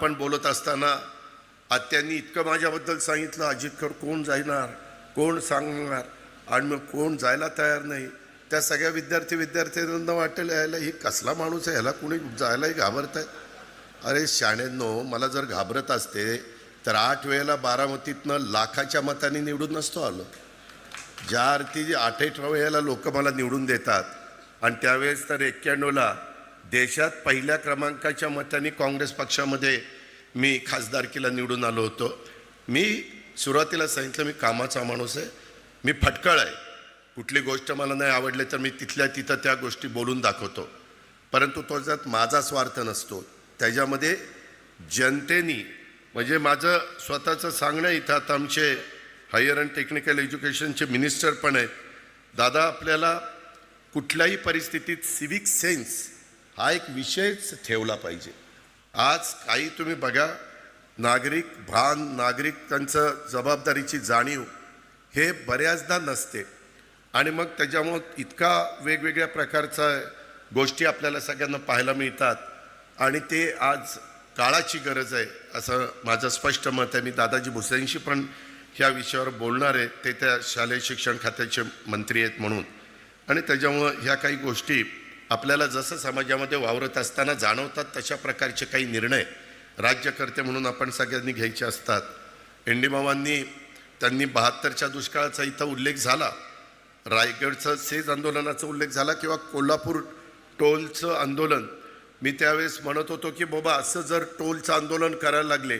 आपण बोलत असताना आत्यांनी इतकं माझ्याबद्दल सांगितलं अजितकर कोण जाणार कोण सांगणार? आणि मग कोण जायला तयार नाही? त्या सगळ्या विद्यार्थी विद्यार्थ्यांना वाटेल यायला ही कसला माणूस आहे? ह्याला कुणी जायलाही घाबरत आहे अरे शाण्यांनो मला जर घाबरत असते तर आठ वेळेला बारामतीतनं लाखाच्या मताने निवडून नसतो आलो. ज्या अर्थी आठ वेळेला लोक मला निवडून देतात आणि त्यावेळेस तर एक्क्याण्णवला देशात पहिल्या क्रमांकाच्या मताने काँग्रेस पक्षामध्ये मी खासदारकीला निवडून आलो होतो. मी सुरुवातीला सांगितलं मी कामाचा माणूस आहे. मी फटकळ आहे. कुठली गोष्ट मला नाही आवडली तर मी तिथल्या तिथं त्या गोष्टी बोलून दाखवतो. परंतु तो ज्यात माझा स्वार्थ नसतो. त्याच्यामध्ये जनतेनी म्हणजे माझं स्वतःचं सांगणं इथं आता आमचे हायर अँड टेक्निकल एज्युकेशनचे मिनिस्टर पण आहेत. दादा आपल्याला कुठल्याही परिस्थितीत सिविक सेन्स हा एक विषयच ठेवला पाहिजे. आज काही तुम्ही बघा नागरिक भान नागरिकांचं जबाबदारीची जाणीव हे बऱ्याचदा नसते. आणि मग त्याच्यामुळं इतका वेगवेगळ्या प्रकारचा गोष्टी आपल्याला सगळ्यांना पाहायला मिळतात. आणि ते आज काळाची गरज आहे असं माझं स्पष्ट मत आहे. मी दादाजी भुसेंशी पण ह्या विषयावर बोलणार आहे. ते त्या शालेय शिक्षण खात्याचे मंत्री आहेत म्हणून. आणि त्याच्यामुळं ह्या काही गोष्टी आपल्याला जसं समाजामध्ये वावरत असताना जाणवतात तशा प्रकारचे काही निर्णय राज्यकर्ते म्हणून आपण सगळ्यांनी घ्यायचे असतात. एंडीबाबांनी त्यांनी बहात्तरच्या दुष्काळाचा इथं उल्लेख झाला. रायगडचं सेज आंदोलनाचा उल्लेख झाला किंवा कोल्हापूर टोलचं आंदोलन. मी त्यावेळेस म्हणत होतो की बाबा असं जर टोलचं आंदोलन करायला लागले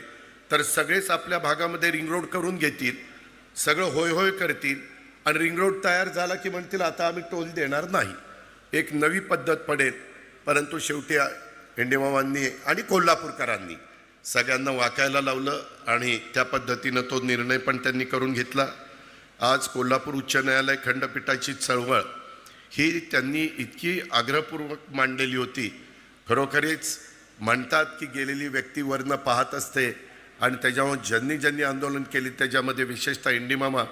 तर सगळेच आपल्या भागामध्ये रिंग रोड करून घेतील सगळं होय होय करतील आणि रिंग रोड तयार झाला की म्हणतील आता आम्ही टोल देणार नाही. एक नवी पद्धत पडेल. परंतु शेवटी एंडेमावांनी आणि कोल्हापूरकरांनी सगळ्यांना वाकायला लावलं आणि त्या पद्धतीनं तो निर्णय पण त्यांनी करून घेतला. आज कोल्हापूर उच्च न्यायालय खंडपीठाची चळवळ ही त्यांनी इतकी आग्रहपूर्वक मांडलेली होती. खरोखरीच म्हणतात की गेलेली व्यक्ती वरनं पाहत असते आणि त्याच्यामुळे ज्यांनी ज्यांनी आंदोलन केले त्याच्यामध्ये विशेषतः इंडिमामा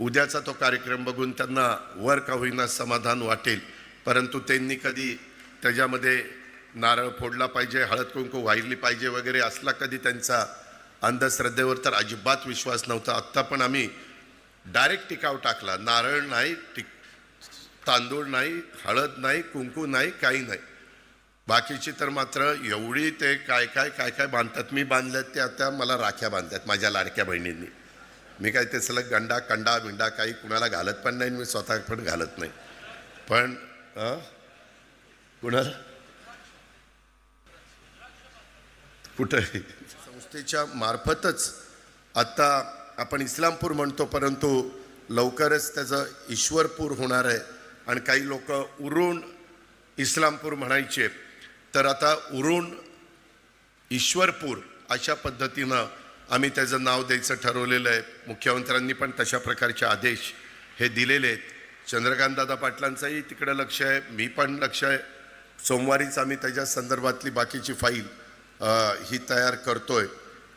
उद्याचा तो कार्यक्रम बघून त्यांना वर का होईना समाधान वाटेल परंतु त्यांनी कधी त्याच्यामध्ये नारळ फोडला पाहिजे हळद कुंकू वाहिली पाहिजे वगैरे असला कधी त्यांचा अंधश्रद्धेवर तर अजिबात विश्वास नव्हता. आत्ता पण आम्ही डायरेक्ट टिकाव टाकला. नारळ नाही टिक तांदूळ नाही हळद नाही कुंकू नाही काही नाही. बाकीची तर मात्र एवढी ते काय काय काय काय बांधतात. मी बांधल्यात ते आता मला राख्या बांधतात माझ्या लाडक्या बहिणींनी. मी काय ते सलग गंडा कंडा बिंडा काही कुणाला घालत पण नाही मी स्वतः पण घालत नाही. पण अं? कुणाला? कुठं? संस्थेच्या मार्फतच आत्ता आपण इस्लामपूर म्हणतो परंतु लवकरच त्याचं ईश्वरपूर होणार आहे आणि काही लोक उरून इस्लामपूर म्हणायचे. तर आता उरून ईश्वरपूर अशा पद्धतीनं आम्ही त्याचं नाव द्यायचं ठरवलेलं आहे. मुख्यमंत्र्यांनी पण तशा प्रकारचे आदेश हे दिलेले आहेत. चंद्रकांतदादा पाटलांचंही तिकडं लक्ष आहे. मी पण लक्ष आहे. सोमवारीच आम्ही त्याच्या संदर्भातली बाकीची फाईल ही तयार करतोय.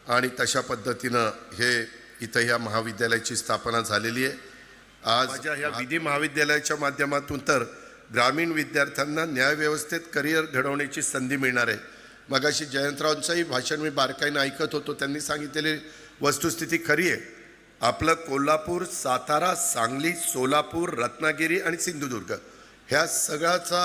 आणि तशा पद्धतीनं हे इथं ह्या महाविद्यालयाची स्थापना झालेली आहे. आज माझ्या ह्या विधी महाविद्यालयाच्या माध्यमातून तर ग्रामीण विद्यार्थ्यांना न्यायव्यवस्थेत करिअर घडवण्याची संधी मिळणार आहे. मगाशी जयंतरावांचंही भाषण मी बारकाईनं ऐकत होतो. त्यांनी सांगितलेली वस्तुस्थिती खरी आहे. आपलं कोल्हापूर सातारा सांगली सोलापूर रत्नागिरी आणि सिंधुदुर्ग. ह्या सगळ्याचा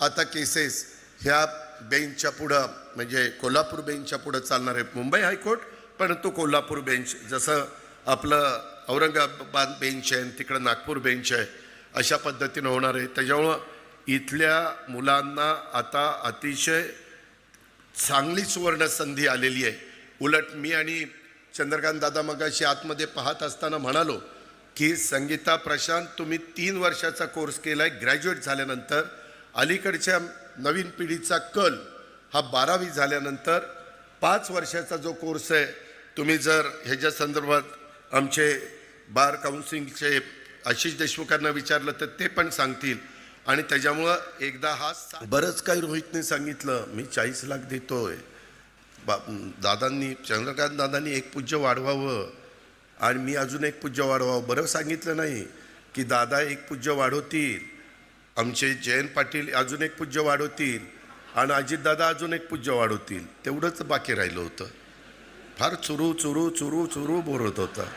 आता केसेस ह्या बेंचच्या पुढं म्हणजे कोल्हापूर बेंचच्या पुढं चालणार आहे मुंबई हायकोर्ट परंतु कोल्हापूर बेंच जसं आपलं औरंगाबाद बेंच आहे तिकडं नागपूर बेंच आहे अशा पद्धतीनं होणार आहे. त्याच्यामुळं इथल्या मुलांना आता अतिशय चांगली सुवर्ण संधी आलेली आहे. उलट मी आणि चंद्रकांत दादा मगाशी आतमध्ये पाहत असताना म्हणालो की संगीता प्रशांत तुम्ही तीन वर्षाचा कोर्स केला आहे ग्रॅज्युएट झाल्यानंतर. अलीकडच्या नवीन पिढीचा कल हा बारावी झाल्यानंतर. पाच वर्षाचा जो कोर्स आहे तुम्ही जर ह्याच्या संदर्भात आमचे बार काउन्सिलिंगचे आशिष देशमुखांना विचारलं तर ते पण सांगतील. आणि त्याच्यामुळं एकदा हा बरंच काही रोहितने सांगितलं मी चाळीस लाख देतोय. बा दादांनी चंद्रकांत दादांनी एक पूज्य वाढवावं. आणि मी अजून एक पूज्य वाढवावं. बरं सांगितलं नाही की दादा एक पूज्य वाढवतील. आमचे जयंत पाटील अजून एक पूज्य वाढवतील. आणि अजितदादा अजून एक पूज्य वाढवतील. तेवढंच बाकी राहिलं होतं. फार चुरू चुरू चुरू चुरू बोरत होता.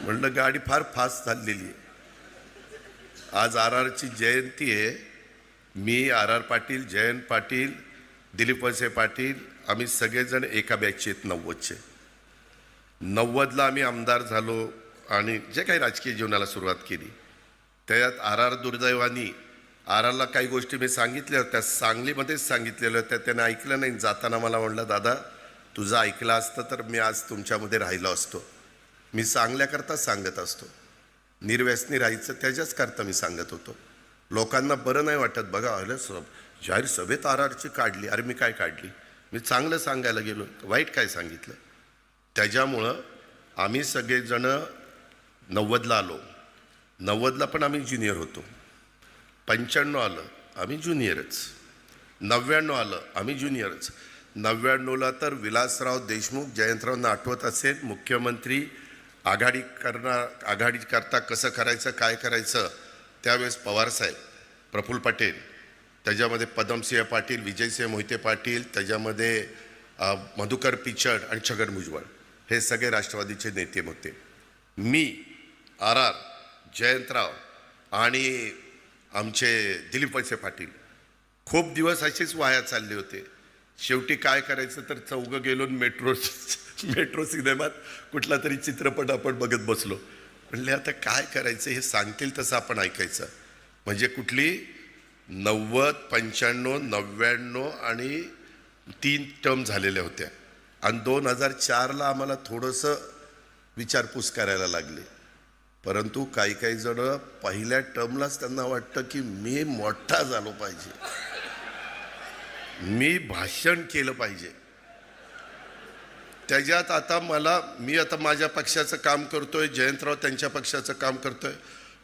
म्हणलं गाडी फार फास्ट चाललेली आज आर आरची जयंती आहे. मी आर आर पाटील जयंत पाटील दिलीप वळसे पाटील आम्ही सगळेजण एका बॅचचे आहेत नव्वदचे. नव्वदला आम्ही आमदार झालो आणि जे काही राजकीय जीवनाला सुरुवात केली. त्यात आर आर दुर्दैवानी आर आरला काही गोष्टी मी सांगितल्या होत्या सांगलीमध्येच सांगितलेल्या होत्या त्याने ऐकलं नाही. जाताना मला म्हणलं दादा तुझं ऐकलं असतं तर मी आज तुमच्यामध्ये राहिलो असतो. मी सांगल्याकरता सांगत असतो. निर्व्यसनी राहायचं त्याच्याच करता मी सांगत होतो. लोकांना बरं नाही वाटत बघा अरे सब जाहीर सभेत आर आरची काढली. अरे मी काय काढली? मी चांगलं सांगायला गेलो वाईट काय सांगितलं? त्याच्यामुळं आम्ही सगळेजणं नव्वदला आलो. नव्वदला पण आम्ही ज्युनियर होतो. पंच्याण्णव आलं आम्ही ज्युनियरच. नव्याण्णव आलं आम्ही ज्युनियरच. नव्याण्णवला तर विलासराव देशमुख जयंतरावांना आठवत असेल मुख्यमंत्री आघाडी करणार आघाडी करता कसं करायचं काय करायचं? त्यावेळेस पवारसाहेब प्रफुल्ल पटेल त्याच्यामध्ये पदमसिंह पाटील विजयसिंह मोहिते पाटील त्याच्यामध्ये मधुकर पिचड आणि छगन भुजबळ. हे सगळे राष्ट्रवादीचे नेते होते. मी आर आर जयंतराव आणि आमचे दिलीप वळसे पाटील खूप दिवस असेच वाया चालले होते. शेवटी काय करायचं तर चौघं गेलो मेट्रो मेट्रो सिनेमात कुठला तरी चित्रपट आपण बघत बसलो. म्हणले आता काय करायचं हे सांगतील तसं आपण ऐकायचं. म्हणजे कुठली नव्वद पंच्याण्णव नव्याण्णव आणि तीन टर्म झालेल्या होत्या. आणि दोन हजार चारला आम्हाला थोडंसं विचारपूस करायला लागली. परंतु काही काही जण पहिल्या टर्मलाच त्यांना वाटतं की मी मोठा झालो पाहिजे. मी भाषण केलं पाहिजे. त्याच्यात आता मला मी आता माझ्या पक्षाचं काम करतोय जयंतराव त्यांच्या पक्षाचं काम करतोय.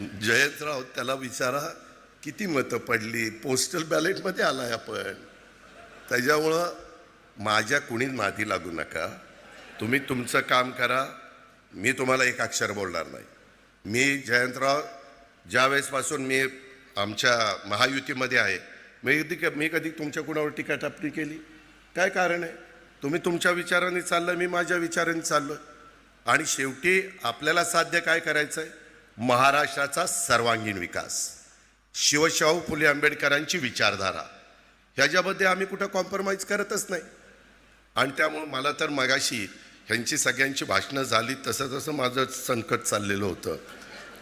जयंतराव त्याला विचारा किती मतं पडली. पोस्टल बॅलेटमध्ये आला आहे आपण. त्याच्यामुळं माझ्या कुणीच नादी लागू नका. तुम्ही तुमचं काम करा. मी तुम्हाला एक अक्षर बोलणार नाही. मी जयंतराव ज्या वेळेसपासून मी आमच्या महायुतीमध्ये आहे मी कधी मी कधी तुमच्या कुणावर टीका टापणी केली? काय कारण आहे? तुम्ही तुमच्या विचाराने चाललं मी माझ्या विचाराने चाललो आणि शेवटी आपल्याला साध्य काय करायचं आहे महाराष्ट्राचा सर्वांगीण विकास. शिवशाहू फुले आंबेडकरांची विचारधारा. ह्याच्यामध्ये आम्ही कुठं कॉम्प्रोमाइज करतच नाही. आणि त्यामुळं मला तर मगाशी ह्यांची सगळ्यांची भाषणं झाली तसं तसं माझं संकट चाललेलं होतं.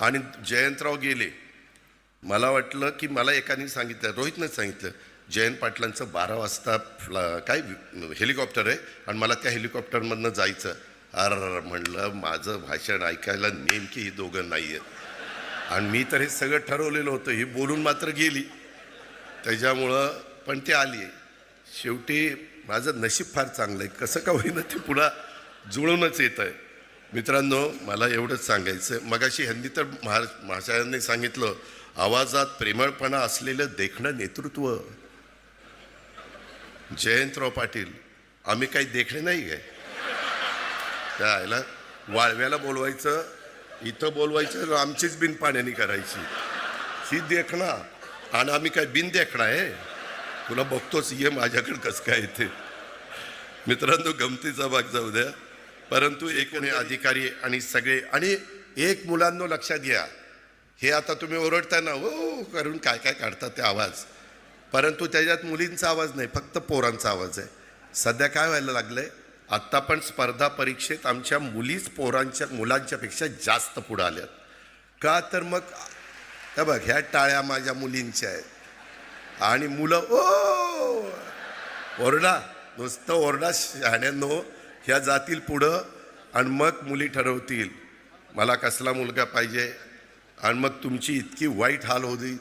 आणि जयंतराव गेले. मला वाटलं की मला एकाने सांगितलं रोहितनं सांगितलं जयंत पाटलांचं बारा वाजता फ्ला काय हेलिकॉप्टर आहे? आणि मला त्या हेलिकॉप्टरमधनं जायचं. अर म्हणलं माझं भाषण ऐकायला नेमकी ही दोघं नाही आहेत आणि मी तर हे सगळं ठरवलेलं होतं ही बोलून मात्र गेली. त्याच्यामुळं पण ते आली. शेवटी माझं नशीब फार चांगलं आहे कसं का होईना ते पुन्हा जुळूनच येत आहे मित्रांनो मला एवढंच सांगायचं मगाशी ह्यांनी तर महा महाशयांनी सांगितलं आवाजात प्रेमळपणा असलेलं देखणं नेतृत्व. जयंतराव पाटील आम्ही काही देखणे नाही काय? त्या आयला वाळव्याला बोलवायचं इथं बोलवायचं आमचीच बिन पाण्याने करायची ही देखणा आणि आम्ही काय बिन देखणा आहे तुला बघतोच ये माझ्याकडे कसं काय येते. मित्रांनो गमतीचा भाग जाऊ द्या. परंतु एकूण हे अधिकारी आणि सगळे आणि एक मुलांनो लक्षात घ्या. हे आता तुम्ही ओरडताय ना हो करून काय काय काढतात ते आवाज. परंतु त्याच्यात मुलींचा आवाज नाही फक्त पोरांचा आवाज आहे. सध्या काय व्हायला लागलंय? आत्ता पण स्पर्धा परीक्षेत आमच्या मुलीच पोरांच्या मुलांच्यापेक्षा जास्त पुढं आल्यात. का तर मग त्या बघ ह्या टाळ्या माझ्या मुलींच्या आहेत. आणि मुलं ओ! ओरडा नुसतं ओरडा शहाण्यांनो ह्या जातील पुढं आणि मग मुली ठरवतील. मला कसला मुलगा पाहिजे? आणि मग तुमची इतकी वाईट हाल होती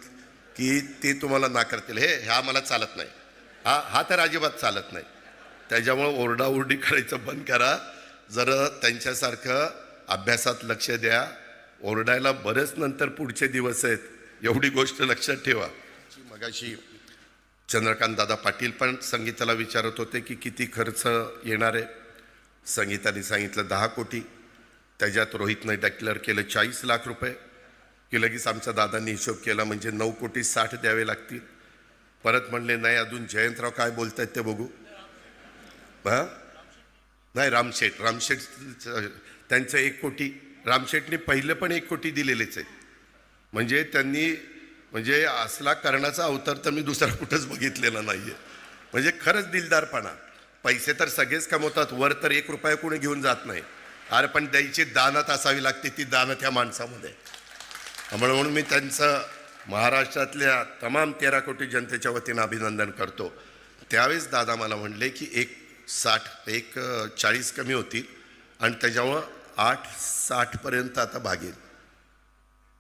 की ते तुम्हाला नाकारतील. हे ह्या मला चालत नाही. हा हा तर अजिबात चालत नाही. त्याच्यामुळं ओरडाओरडी करायचं बंद करा. जरा त्यांच्यासारखं अभ्यासात लक्ष द्या. ओरडायला बरेच नंतर पुढचे दिवस आहेत. एवढी गोष्ट लक्षात ठेवा. मगाशी चंद्रकांत दादा पाटील पण संगीताला विचारत होते की किती खर्च येणार आहे. संगीताने सांगितलं दहा कोटी. त्याच्यात रोहितनं डिक्लेअर केलं चाळीस लाख रुपये. की लगेच आमच्या दादांनी हिशोब केला म्हणजे नऊ कोटी साठ द्यावे लागतील. परत म्हणले नाही अजून जयंतराव काय बोलत आहेत ते बघू. हां? नाही रामशेठ. रामशेठ त्यांचं एक कोटी. रामशेठने पहिलं पण एक कोटी दिलेलेच आहे. म्हणजे त्यांनी म्हणजे असला करण्याचा अवतार तर मी दुसरा कुठंच बघितलेला नाही आहे म्हणजे खरंच दिलदारपणा. पैसे तर सगळेच कमवतात. वर तर एक रुपया कोणी घेऊन जात नाही. अरे पण द्यायची दानत असावी लागते ती दानत ह्या माणसामध्ये. त्यामुळे म्हणून मी त्यांचं महाराष्ट्रातल्या तमाम तेरा कोटी जनतेच्या वतीनं अभिनंदन करतो. त्यावेळेस दादा मला म्हणले की एक साठ एक चाळीस कमी होतील आणि त्याच्यामुळं आठ साठपर्यंत आता भागेल.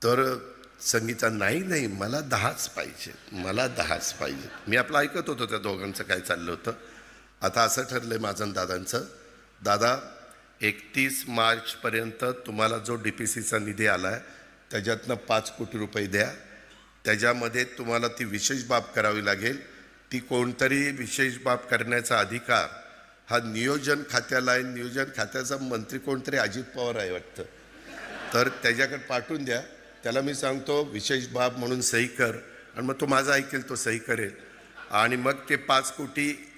तर संगीता नाही नाही मला दहाच पाहिजे मला दहाच पाहिजे मी आपलं ऐकत होतो त्या दोघांचं काय चाललं होतं. आता असं ठरलं आहे माझं दादांचं. दादा एकतीस मार्चपर्यंत तुम्हाला जो डी पी सीचा निधी आला आहे त्याच्यातनं पाच कोटी रुपये द्या. त्याच्यामध्ये तुम्हाला ती विशेष बाब करावी लागेल. ती कोणतरी विशेष बाब करण्याचा अधिकार हा नियोजन खात्याला आहे नियोजन खात्याचा मंत्री कोणतरी अजित पवार आहे वाटतं. तर त्याच्याकडे पाठवून द्या. त्याला मी सांगतो विशेष बाब म्हणून सही कर. आणि मग तो माझा ऐकेल तो सही करेल. आणि मग ते पाच कोटी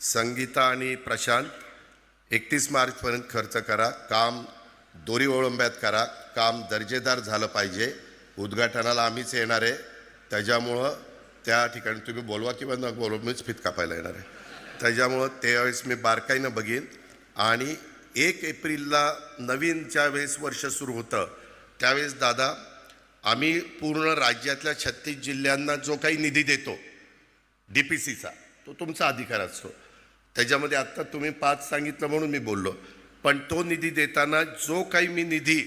संगीता आणि प्रशांत एकतीस मार्चपर्यंत खर्च करा. काम दोरी ओळंब्यात करा. काम दर्जेदार झालं पाहिजे. उद्घाटनाला आम्हीच येणार आहे. त्याच्यामुळं त्या ठिकाणी तुम्ही बोलवा किंवा न बोलवा मीच फित कापायला येणार आहे. त्याच्यामुळं त्यावेळेस मी बारकाईनं बघेन. आणि एक एप्रिलला नवीन ज्यावेळेस वर्ष सुरू होतं त्यावेळेस दादा आम्ही पूर्ण राज्यातल्या छत्तीस जिल्ह्यांना जो काही निधी देतो डी पी सीचा तो तुमचा अधिकार असतो. त्याच्यामध्ये आत्ता तुम्ही पाच सांगितलं म्हणून मी बोललो. पण तो निधी देताना जो काही मी निधी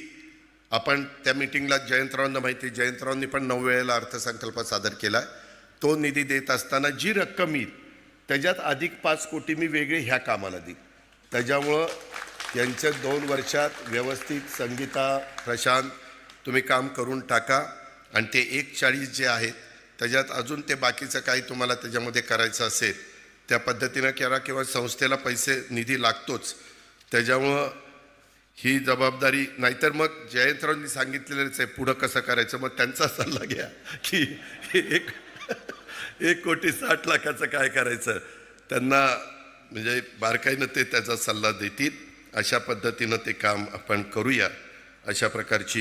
आपण त्या मिटिंगला जयंतरावांना माहिती आहे, जयंतरावांनी पण नऊ वेळेला अर्थसंकल्प सादर केला. तो निधी देत असताना जी रक्कम येईल त्याच्यात अधिक पाच कोटी मी वेगळे ह्या कामाला देईन त्याच्यामुळं यांच्या दोन वर्षात व्यवस्थित संगीता प्रशांत तुम्ही काम करून टाका. आणि ते एक चाळीस जे आहेत त्याच्यात अजून ते बाकीचं काही तुम्हाला त्याच्यामध्ये करायचं असेल त्या पद्धतीनं करा किंवा संस्थेला पैसे निधी लागतोच. त्याच्यामुळं ही जबाबदारी नाहीतर मग जयंतरावांनी सांगितलेलंच आहे पुढं कसं करायचं? मग त्यांचा सल्ला घ्या की एक एक कोटी साठ लाखाचं काय करायचं? त्यांना म्हणजे बारकाईनं ते त्याचा सल्ला देतील. अशा पद्धतीनं ते काम आपण करूया. अशा प्रकारची